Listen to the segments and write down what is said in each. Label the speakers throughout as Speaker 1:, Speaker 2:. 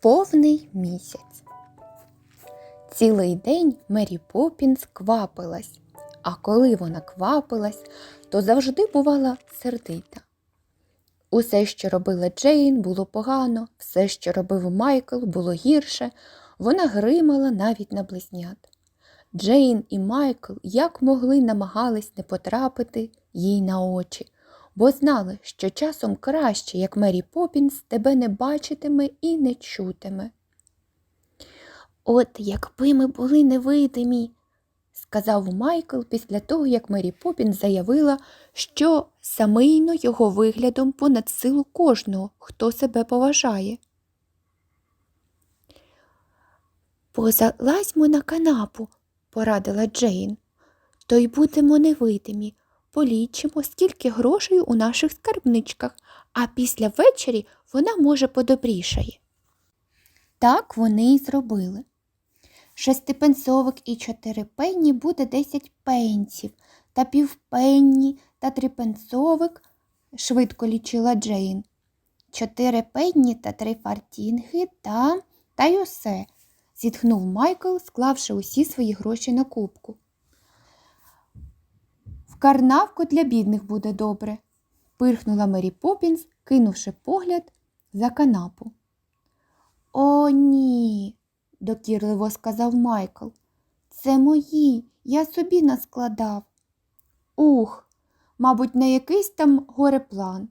Speaker 1: Повний місяць. Цілий день Мері Поппінс квапилась, а коли вона квапилась, то завжди бувала сердита. Усе, що робила Джейн, було погано, все, що робив Майкл, було гірше, вона гримала навіть на близнят. Джейн і Майкл як могли намагались не потрапити їй на очі, бо знали, що часом краще, як Мері Поппінс, тебе не бачитиме і не чутиме. От якби ми були невидимі, сказав Майкл після того, як Мері Поппінс заявила, що самийно його виглядом понад силу кожного, хто себе поважає. Позалазьмо на канапу, порадила Джейн. То й будемо невидимі, полічимо, скільки грошей у наших скарбничках, а після ввечері вона може подобрішає. Так вони й зробили. Шестипенсовик і чотири пенні буде десять пенсів, та півпенні та трипенсовик, швидко лічила Джейн. Чотири пенні та три фартінги та та й усе, зітхнув Майкл, склавши усі свої гроші на кубку. Карнавку для бідних буде добре, пирхнула Мері Поппінс, кинувши погляд за канапу. О, ні, докірливо сказав Майкл. Це мої, я собі наскладав. Ух, мабуть, на якийсь там гореплан,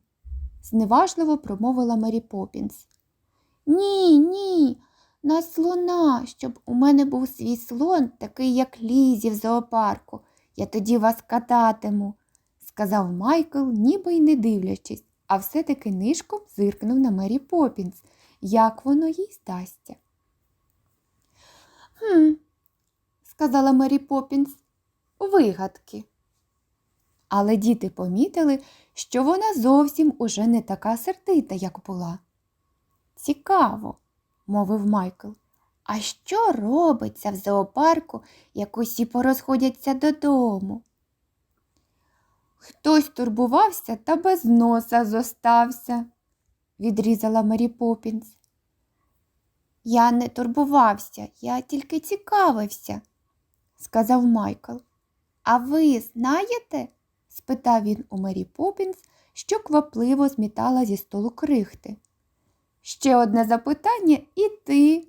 Speaker 1: зневажливо промовила Мері Поппінс. Ні, ні, на слона, щоб у мене був свій слон, такий, як Лізі в зоопарку. Я тоді вас кататиму, сказав Майкл, ніби й не дивлячись, а все-таки нишком зиркнув на Мері Поппінс, як воно їй здасться. Хм, сказала Мері Поппінс, вигадки. Але діти помітили, що вона зовсім уже не така сердита, як була. Цікаво, мовив Майкл. А що робиться в зоопарку, як усі порозходяться додому? Хтось турбувався та без носа зостався, відрізала Мері Поппінс. Я не турбувався, я тільки цікавився, сказав Майкл. А ви знаєте? спитав він у Мері Поппінс, що квапливо змітала зі столу крихти. Ще одне запитання і ти.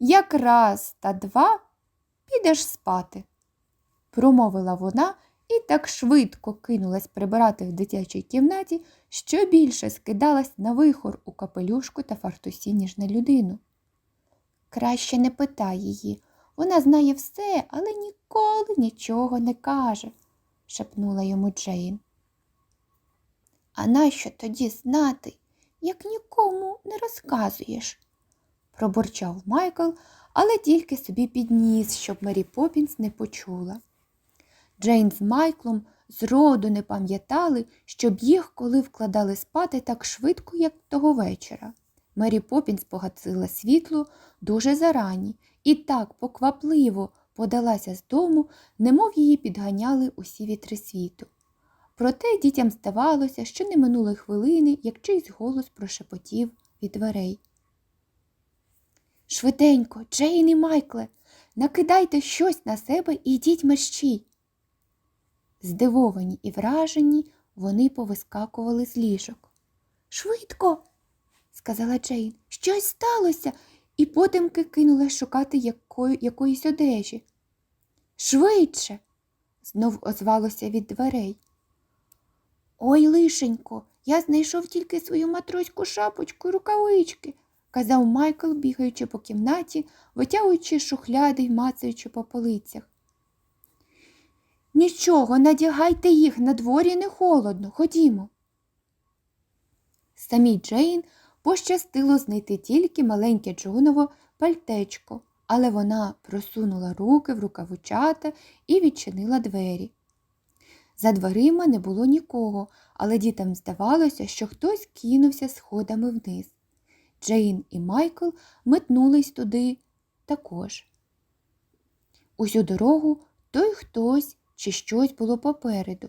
Speaker 1: Якраз та два підеш спати, промовила вона і так швидко кинулась прибирати в дитячій кімнаті, що більше скидалась на вихор у капелюшку та фартусі, ніж на людину. Краще не питай її, вона знає все, але ніколи нічого не каже, шепнула йому Джейн. А нащо тоді знати, як нікому не розказуєш? Пробурчав Майкл, але тільки собі підніс, щоб Мері Поппінс не почула. Джейн з Майклом зроду не пам'ятали, щоб їх коли вкладали спати так швидко, як того вечора. Мері Поппінс погасила світло дуже зарані і так поквапливо подалася з дому, немов її підганяли усі вітри світу. Проте дітям здавалося, що не минули хвилини, як чийсь голос прошепотів від дверей. Швиденько, Джейн і Майкле, накидайте щось на себе і йдіть мерщій. Здивовані і вражені, вони повискакували з ліжок. Швидко, сказала Джейн, щось сталося, і потемки кинулась шукати якої, якоїсь одежі. Швидше, знов озвалося від дверей. Ой, лишенько, я знайшов тільки свою матроську шапочку і рукавички, казав Майкл, бігаючи по кімнаті, витягуючи шухляди й мацаючи по полицях. Нічого, надягайте їх, на дворі не холодно, ходімо. Самій Джейн пощастило знайти тільки маленьке Джоново пальтечко, але вона просунула руки в рукавичата і відчинила двері. За дверима не було нікого, але дітям здавалося, що хтось кинувся сходами вниз. Джейн і Майкл метнулись туди також. Усю дорогу той хтось чи щось було попереду.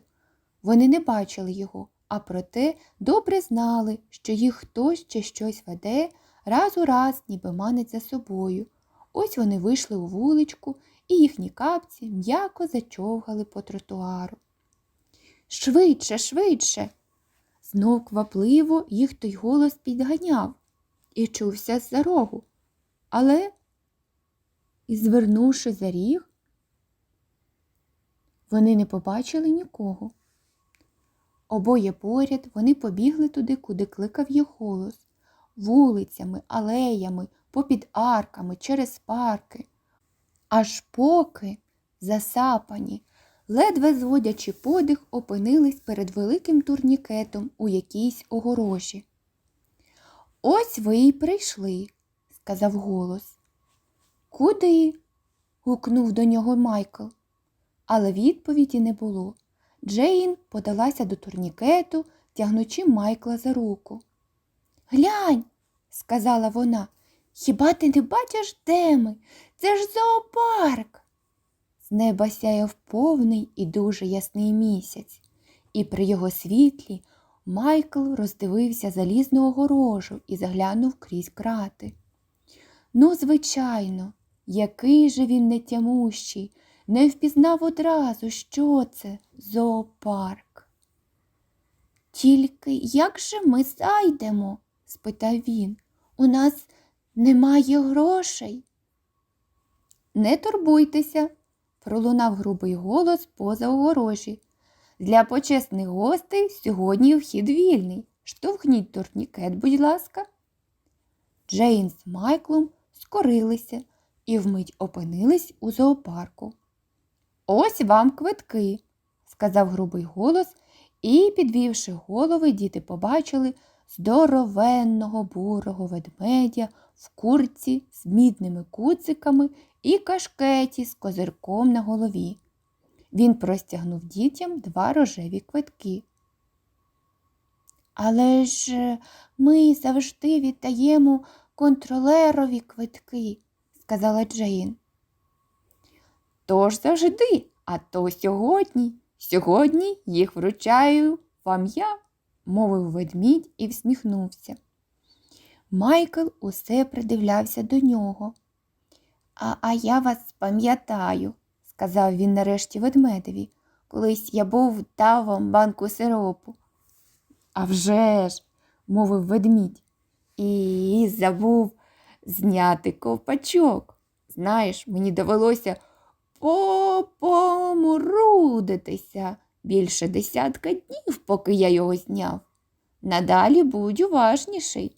Speaker 1: Вони не бачили його, а проте добре знали, що їх хтось чи щось веде, раз у раз, ніби манить за собою. Ось вони вийшли у вуличку, і їхні капці м'яко зачовгали по тротуару. Швидше, швидше. Знов квапливо їх той голос підганяв і чувся з-за рогу. Але, і звернувши за ріг, вони не побачили нікого. Обоє поряд вони побігли туди, куди кликав їх голос, вулицями, алеями, попід арками, через парки, аж поки, засапані, ледве зводячи подих, опинились перед великим турнікетом у якійсь огорожі. Ось ви й прийшли, сказав голос. Куди? гукнув до нього Майкл. Але відповіді не було. Джейн подалася до турнікету, тягнучи Майкла за руку. Глянь, сказала вона, хіба ти не бачиш, де ми? Це ж зоопарк. З неба сяяв повний і дуже ясний місяць, і при його світлі Майкл роздивився залізну огорожу і заглянув крізь крати. Ну, звичайно, який же він нетямущий, не впізнав одразу, що це зоопарк. Тільки як же ми зайдемо? спитав він. У нас немає грошей. Не турбуйтеся, пролунав грубий голос поза огорожі. Для почесних гостей сьогодні вхід вільний. Штовхніть турнікет, будь ласка. Джейн з Майклом скорилися і вмить опинились у зоопарку. Ось вам квитки, сказав грубий голос, і, підвівши голови, діти побачили здоровенного бурого ведмедя в курці з мідними куциками і кашкеті з козирком на голові. Він простягнув дітям два рожеві квитки. Але ж е, ми завжди віддаємо контролерові квитки, сказала Джейн. Тож завжди, а то сьогодні. Сьогодні їх вручаю вам я, мовив ведмідь і всміхнувся. Майкл усе придивлявся до нього. А, а я вас пам'ятаю, сказав він нарешті ведмедеві. Колись я був дав вам банку сиропу. «А вже ж», – мовив ведмідь, і забув зняти ковпачок. Знаєш, мені довелося попомрудитися більше десятка днів, поки я його зняв. Надалі будь уважніший.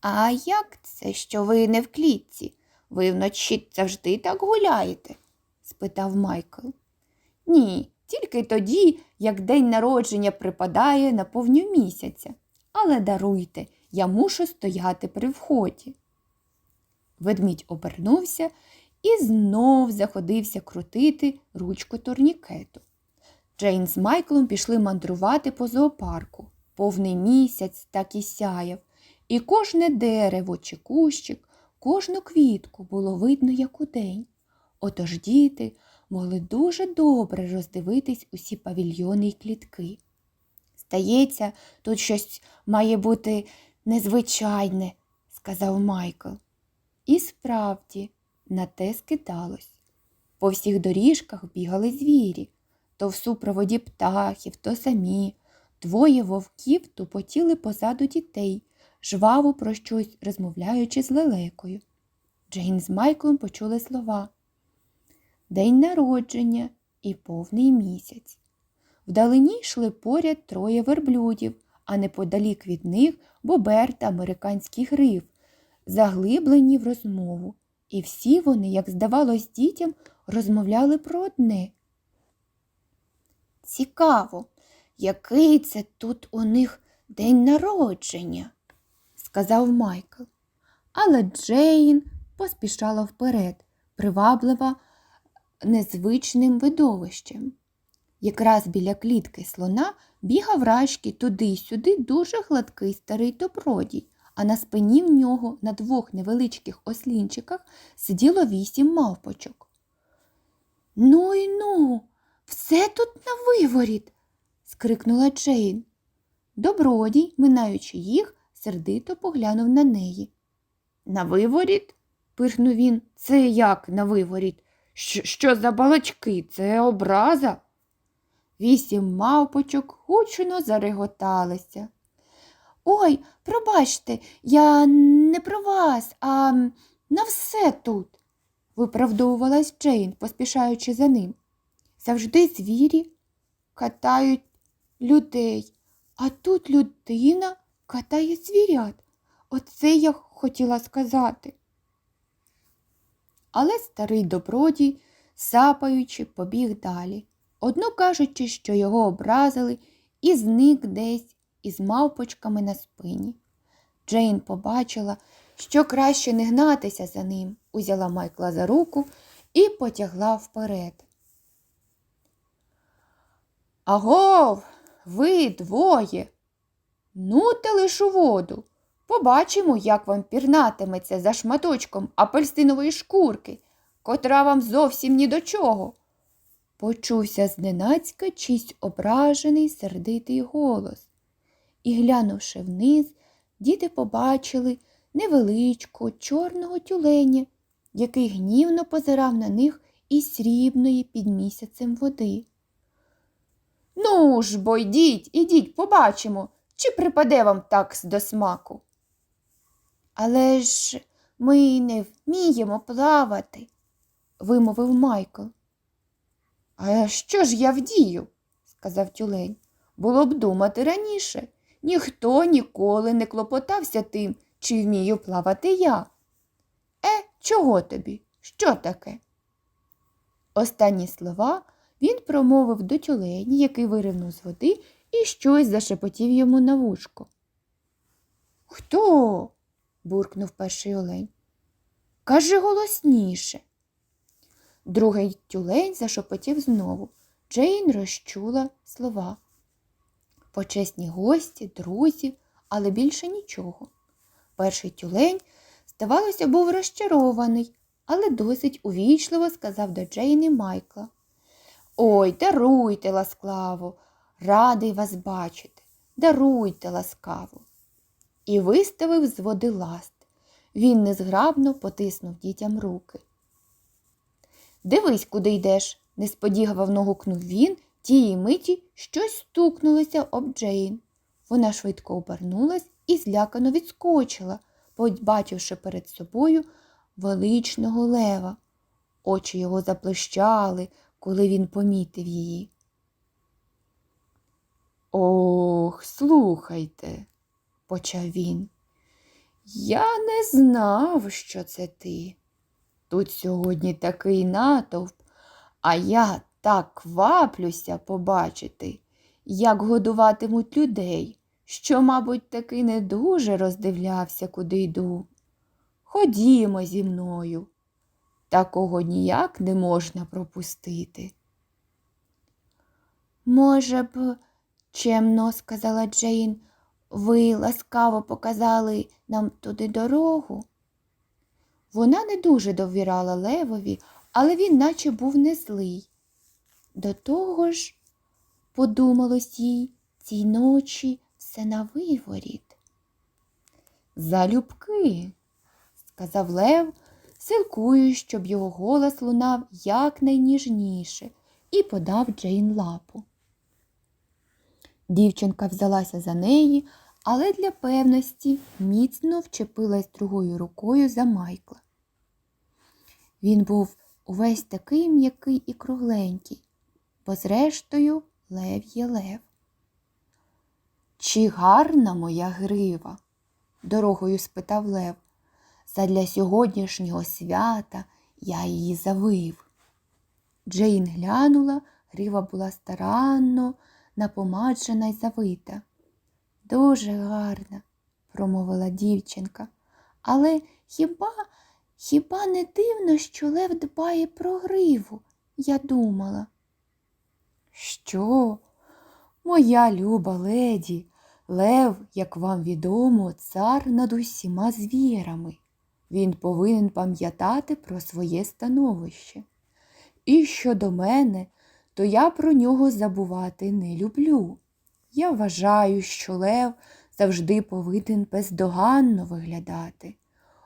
Speaker 1: А як це, що ви не в клітці? Ви вночі завжди так гуляєте? Спитав Майкл. Ні, тільки тоді, як день народження припадає на повню місяця. Але даруйте, я мушу стояти при вході. Ведмідь обернувся і знов заходився крутити ручку турнікету. Джейн з Майклом пішли мандрувати по зоопарку. Повний місяць так і сяяв, і кожне дерево чи кущик, кожну квітку було видно, як удень. Отож діти могли дуже добре роздивитись усі павільйони й клітки. Здається, тут щось має бути незвичайне, сказав Майкл. І справді, на те скидалось. По всіх доріжках бігали звірі, то в супроводі птахів, то самі. Двоє вовків тупотіли позаду дітей, жваво про щось розмовляючи з лелекою. Джейн з Майклом почули слова День народження і повний місяць. Вдалині йшли поряд троє верблюдів, а неподалік від них бобер та американський гриф, заглиблені в розмову. І всі вони, як здавалось дітям, розмовляли про одне. Цікаво, який це тут у них день народження, сказав Майкл. Але Джейн поспішала вперед, приваблива незвичним видовищем. Якраз біля клітки слона бігав рачки туди-сюди дуже гладкий старий добродій, а на спині в нього на двох невеличких ослінчиках сиділо вісім мавпочок. Ну й ну, все тут на виворіт. скрикнула Джейн. Добродій, минаючи їх, сердито поглянув на неї. На виворіт? пирхнув він. Це як на виворіт? Що, за балачки? Це образа? Вісім мавпочок гучно зареготалися. Ой, пробачте, я не про вас, а на все тут, виправдовувалась Джейн, поспішаючи за ним. Завжди звірі катають людей, а тут людина катає звірят. Оце я хотіла сказати. Але старий добродій, сапаючи, побіг далі, одно кажучи, що його образили, і зник десь із мавпочками на спині. Джейн побачила, що краще не гнатися за ним, узяла Майкла за руку і потягла вперед. Агов, ви двоє. Ну, та лиш у воду. Побачимо, як вам пірнатиметься за шматочком апельсинової шкурки, котра вам зовсім ні до чого. Почувся зненацька чийсь ображений сердитий голос. І, глянувши вниз, діти побачили невеличку чорного тюленя, який гнівно позирав на них із срібної під місяцем води. Ну ж бо йдіть, ідіть, побачимо, чи припаде вам такс до смаку. Але ж ми не вміємо плавати, вимовив Майкл. А що ж я вдію? сказав тюлень. Було б думати раніше. Ніхто ніколи не клопотався тим, чи вмію плавати я. Е, чого тобі? Що таке? Останні слова він промовив до тюлені, який виринув з води і щось зашепотів йому на вушко. Хто? Буркнув перший олень. Кажи голосніше. Другий тюлень зашепотів знову. Джейн розчула слова. Почесні гості, друзів, але більше нічого. Перший тюлень, здавалося, був розчарований, але досить увічливо сказав до Джейн і Майкла. Ой, даруйте ласклаво, радий вас бачити, даруйте ласкаво. І виставив з води ласт. Він незграбно потиснув дітям руки. Дивись, куди йдеш, несподівано гукнув він, тієї миті щось стукнулося об Джейн. Вона швидко обернулась і злякано відскочила, побачивши перед собою величного лева. Очі його заплещали, коли він помітив її. Ох, слухайте, почав він. Я не знав, що це ти. Тут сьогодні такий натовп, а я так кваплюся побачити, як годуватимуть людей, що, мабуть, таки не дуже роздивлявся, куди йду. Ходімо зі мною. Такого ніяк не можна пропустити. Може б, чемно сказала Джейн, ви ласкаво показали нам туди дорогу. Вона не дуже довіряла Левові, але він наче був не злий. До того ж, подумалось їй цій ночі все на виворіт. Залюбки, сказав Лев, силкуючи, щоб його голос лунав якнайніжніше, і подав Джейн лапу. Дівчинка взялася за неї, але для певності міцно вчепилась другою рукою за Майкла. Він був увесь такий м'який і кругленький, бо зрештою лев є лев. Чи гарна моя грива? дорогою спитав Лев. Задля сьогоднішнього свята я її завив. Джейн глянула, грива була старанно, напомаджена й завита. Дуже гарна, промовила дівчинка. Але хіба, хіба не дивно, що Лев дбає про гриву? Я думала. Що? Моя люба леді, Лев, як вам відомо, цар над усіма звірами. Він повинен пам'ятати про своє становище. І щодо мене, то я про нього забувати не люблю. Я вважаю, що Лев завжди повинен бездоганно виглядати,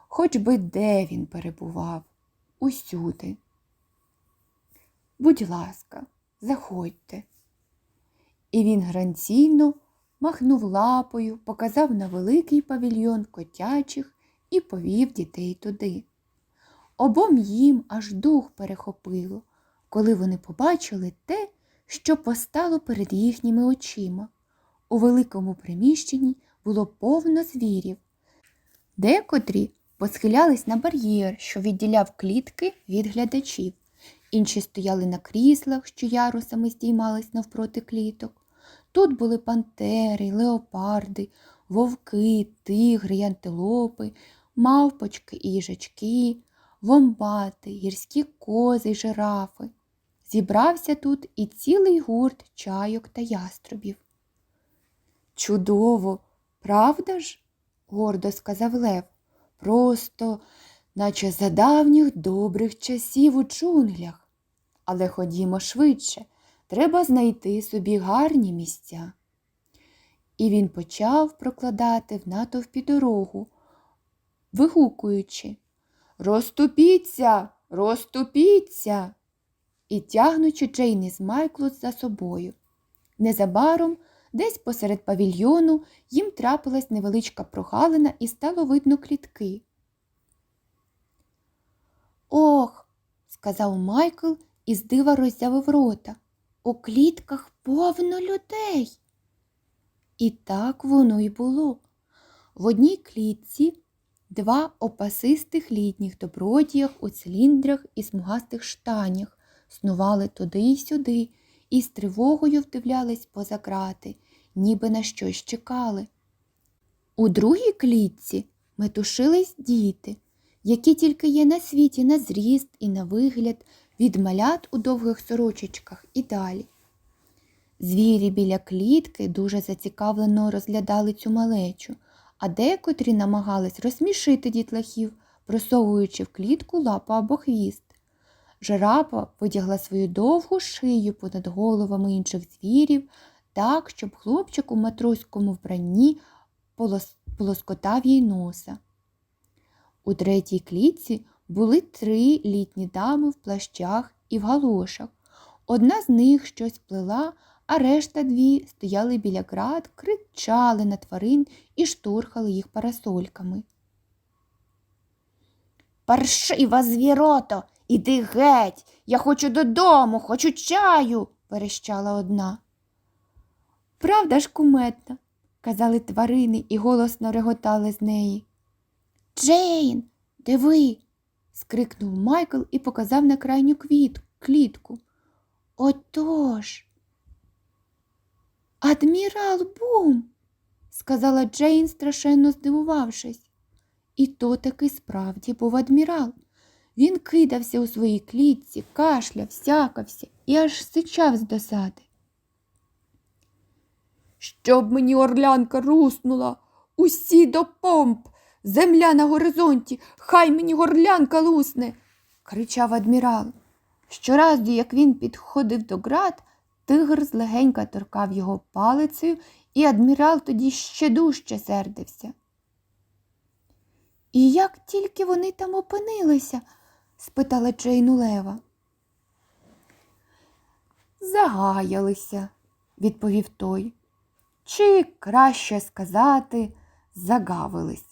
Speaker 1: хоч би де він перебував, усюди. Будь ласка, заходьте. І він гранційно махнув лапою, показав на великий павільйон котячих і повів дітей туди. Обом їм аж дух перехопило, коли вони побачили те, що постало перед їхніми очима. У великому приміщенні було повно звірів. Декотрі посхилялись на бар'єр, що відділяв клітки від глядачів. Інші стояли на кріслах, що ярусами здіймались навпроти кліток. Тут були пантери, леопарди, вовки, тигри, антилопи, мавпочки і їжачки, вомбати, гірські кози жирафи. Зібрався тут і цілий гурт чайок та яструбів. Чудово, правда ж? гордо сказав Лев. Просто, наче за давніх добрих часів у джунглях. Але ходімо швидше, треба знайти собі гарні місця. І він почав прокладати в натовпі дорогу, вигукуючи Розступіться, розступіться і тягнучи Джейн із Майклус за собою. Незабаром, десь посеред павільйону, їм трапилась невеличка прогалина і стало видно клітки. Ох, сказав Майкл і з дива роззявив рота. У клітках повно людей. І так воно й було. В одній клітці два опасистих літніх добродіях у циліндрах і смугастих штанях снували туди й сюди і з тривогою вдивлялись поза крати, ніби на щось чекали. У другій клітці метушились діти, які тільки є на світі на зріст і на вигляд від малят у довгих сорочечках і далі. Звірі біля клітки дуже зацікавлено розглядали цю малечу, а декотрі намагались розсмішити дітлахів, просовуючи в клітку лапу або хвіст. Жирафа витягла свою довгу шию понад головами інших звірів, так, щоб хлопчик у матроському вбранні полос... полоскотав їй носа. У третій клітці були три літні дами в плащах і в галошах. Одна з них щось плела, а решта дві стояли біля град, кричали на тварин і штурхали їх парасольками. Паршива звірото, іди геть, я хочу додому, хочу чаю, верещала одна. Правда ж, куметна, казали тварини і голосно реготали з неї. Джейн, диви. скрикнув Майкл і показав на крайню квіт, клітку. Отож. Адмірал Бум, сказала Джейн, страшенно здивувавшись. І то таки справді був адмірал. Він кидався у своїй клітці, кашляв, сякався і аж сичав з досади. Щоб мені орлянка руснула, усі до помп, земля на горизонті, хай мені горлянка лусне, кричав адмірал. Щоразу, як він підходив до град, тигр злегенька торкав його палицею, і адмірал тоді ще дужче сердився. І як тільки вони там опинилися? Спитала Джейн у Лева. Загаялися, відповів той. Чи краще сказати, загавились.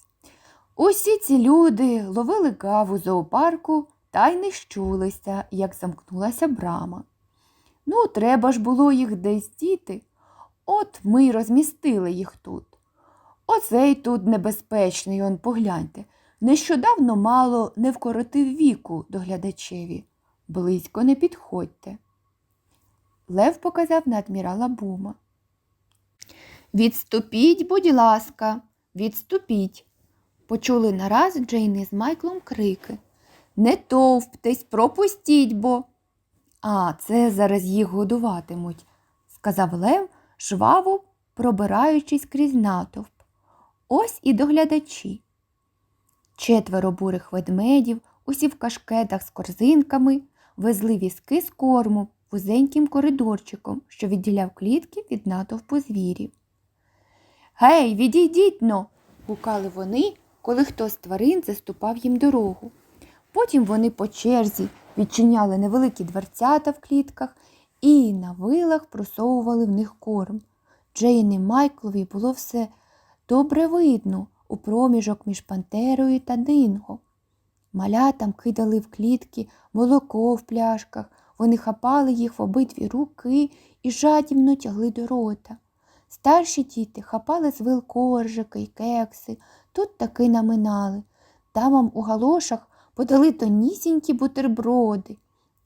Speaker 1: Усі ці люди ловили гаву зоопарку та й не щулися, як замкнулася брама. Ну, треба ж було їх десь діти. От ми й розмістили їх тут. Оцей тут небезпечний, он погляньте. Нещодавно мало не вкоротив віку доглядачеві. Близько не підходьте. Лев показав на адмірала Бума. Відступіть, будь ласка, відступіть. Почули нараз Джейн із Майклом крики. Не товптесь, пропустіть бо. А, це зараз їх годуватимуть, сказав Лев, жваво пробираючись крізь натовп. Ось і доглядачі. Четверо бурих ведмедів, усі в кашкетах з корзинками, везли візки з корму вузеньким коридорчиком, що відділяв клітки від натовпу звірів. Гей, відійдіть но. гукали вони, коли хтось з тварин заступав їм дорогу. Потім вони по черзі відчиняли невеликі дверцята в клітках і на вилах просовували в них корм. Джейн і Майклові було все добре видно у проміжок між пантерою та динго. Малятам кидали в клітки молоко в пляшках, вони хапали їх в обидві руки і жадібно тягли до рота. Старші діти хапали з вил коржики й кекси, тут таки наминали. Дамам у галошах подали тонісінькі бутерброди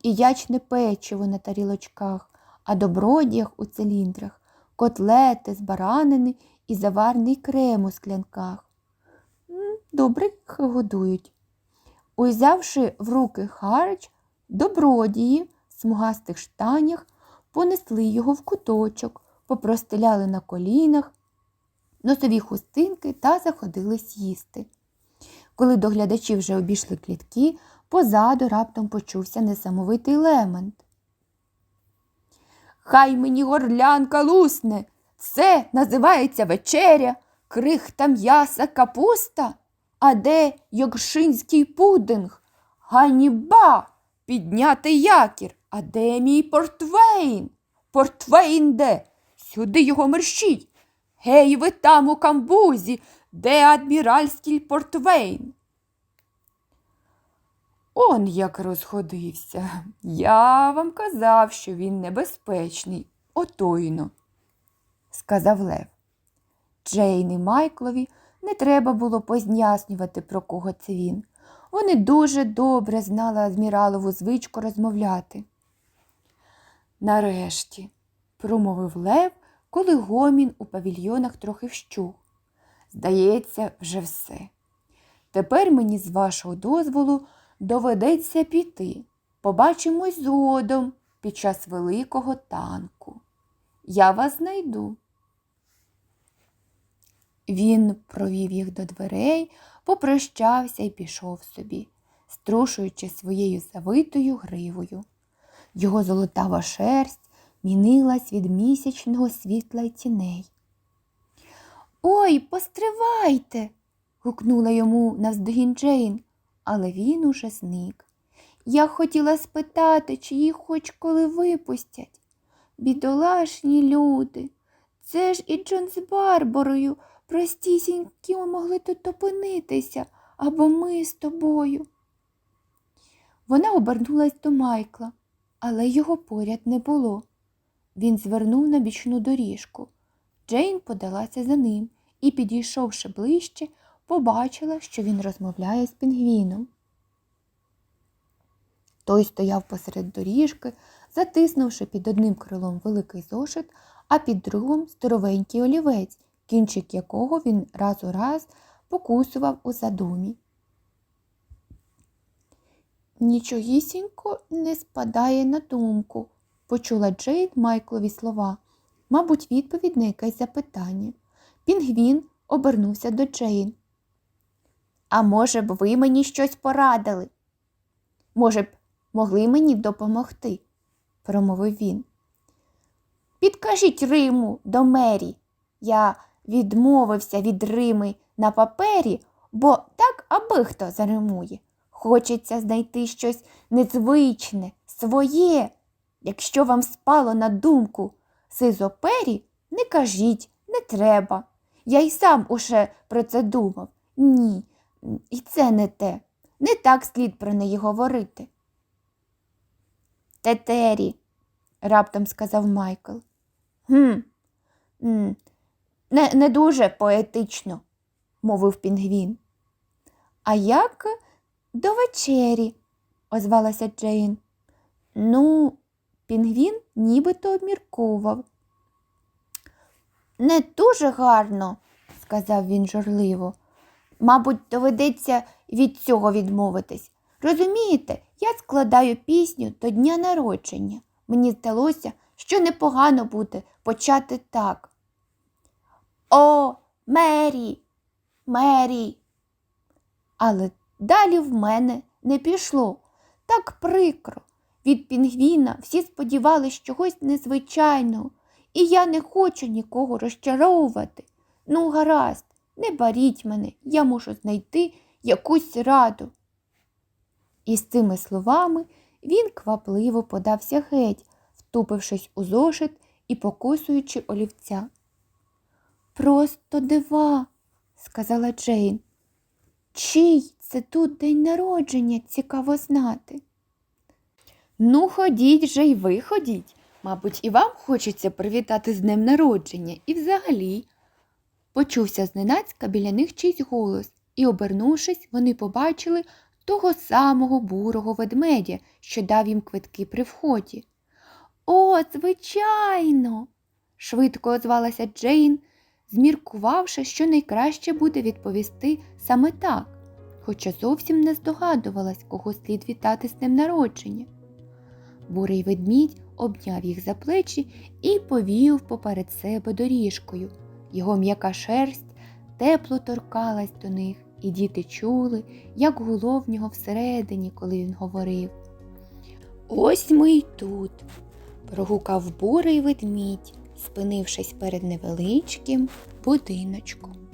Speaker 1: і ячне печиво на тарілочках, а добродіях у циліндрах, котлети з баранини і заварний крем у склянках. Їх годують. Узявши в руки харч, добродії в смугастих штанях понесли його в куточок, попростеляли на колінах, носові хустинки та заходились їсти. Коли доглядачі вже обійшли клітки, позаду раптом почувся несамовитий лемент. Хай мені горлянка лусне, це називається вечеря, крихта м'яса капуста. А де йоркшинський пудинг? Ганіба! Підняти якір. А де мій портвейн? Портвейн де? Сюди його мерщіть. Гей, ви там у камбузі, де адміральський портвейн? Он як розходився. Я вам казав, що він небезпечний, отойно, сказав Лев. Джейн і Майклові не треба було познyaснювати, про кого це він. Вони дуже добре знали адміралову звичку розмовляти. Нарешті, промовив Лев, коли гомін у павільйонах трохи вщух. Здається, вже все. Тепер мені з вашого дозволу доведеться піти. Побачимось згодом під час великого танку. Я вас знайду. Він провів їх до дверей, попрощався і пішов собі, струшуючи своєю завитою гривою. Його золотава шерсть мінилась від місячного світла й тіней. Ой, постривайте. гукнула йому навздогін Джейн, але він уже зник. Я хотіла спитати, чи їх хоч коли випустять. Бідолашні люди. Це ж і Джон з Барбарою простісінькі ми могли тут опинитися, або ми з тобою. Вона обернулась до Майкла, але його поряд не було. Він звернув на бічну доріжку. Джейн подалася за ним і, підійшовши ближче, побачила, що він розмовляє з пінгвіном. Той стояв посеред доріжки, затиснувши під одним крилом великий зошит, а під другим здоровенький олівець, кінчик якого він раз у раз покусував у задумі. Нічогісінько не спадає на думку, почула Джейд Майклові слова, мабуть, відповідь на якесь запитання. Пінгвін обернувся до Джейн. А може б, ви мені щось порадили? Може б, могли мені допомогти, промовив він. Підкажіть Риму до мері. Я відмовився від Рими на папері, бо так аби хто заримує. Хочеться знайти щось незвичне, своє. Якщо вам спало на думку сизопері, не кажіть, не треба. Я й сам уже про це думав. Ні, і це не те. Не так слід про неї говорити. Тетері, раптом сказав Майкл. Гм, м, не, не дуже поетично, мовив пінгвін. А як до вечері, озвалася Джейн. Ну, пінгвін нібито обмірковував. Не дуже гарно, сказав він журливо. Мабуть, доведеться від цього відмовитись. Розумієте, я складаю пісню до дня народження. Мені здалося, що непогано буде почати так. О, Мері, Мері. Але далі в мене не пішло. Так прикро. Від пінгвіна всі сподівались чогось незвичайного, і я не хочу нікого розчаровувати. Ну, гаразд, не баріть мене, я мушу знайти якусь раду. І з цими словами він квапливо подався геть, втупившись у зошит і покусуючи олівця. Просто дива, сказала Джейн. Чий це тут день народження, цікаво знати. Ну, ходіть же й ви ходіть. Мабуть, і вам хочеться привітати з днем народження і взагалі. Почувся зненацька біля них чийсь голос, і, обернувшись, вони побачили того самого бурого ведмедя, що дав їм квитки при вході. О, звичайно. швидко озвалася Джейн, зміркувавши, що найкраще буде відповісти саме так, хоча зовсім не здогадувалась, кого слід вітати з днем народження. Бурий ведмідь обняв їх за плечі і повів поперед себе доріжкою. Його м'яка шерсть тепло торкалась до них, і діти чули, як гуло в нього всередині, коли він говорив. Ось ми й тут, прогукав бурий ведмідь, спинившись перед невеличким будиночком.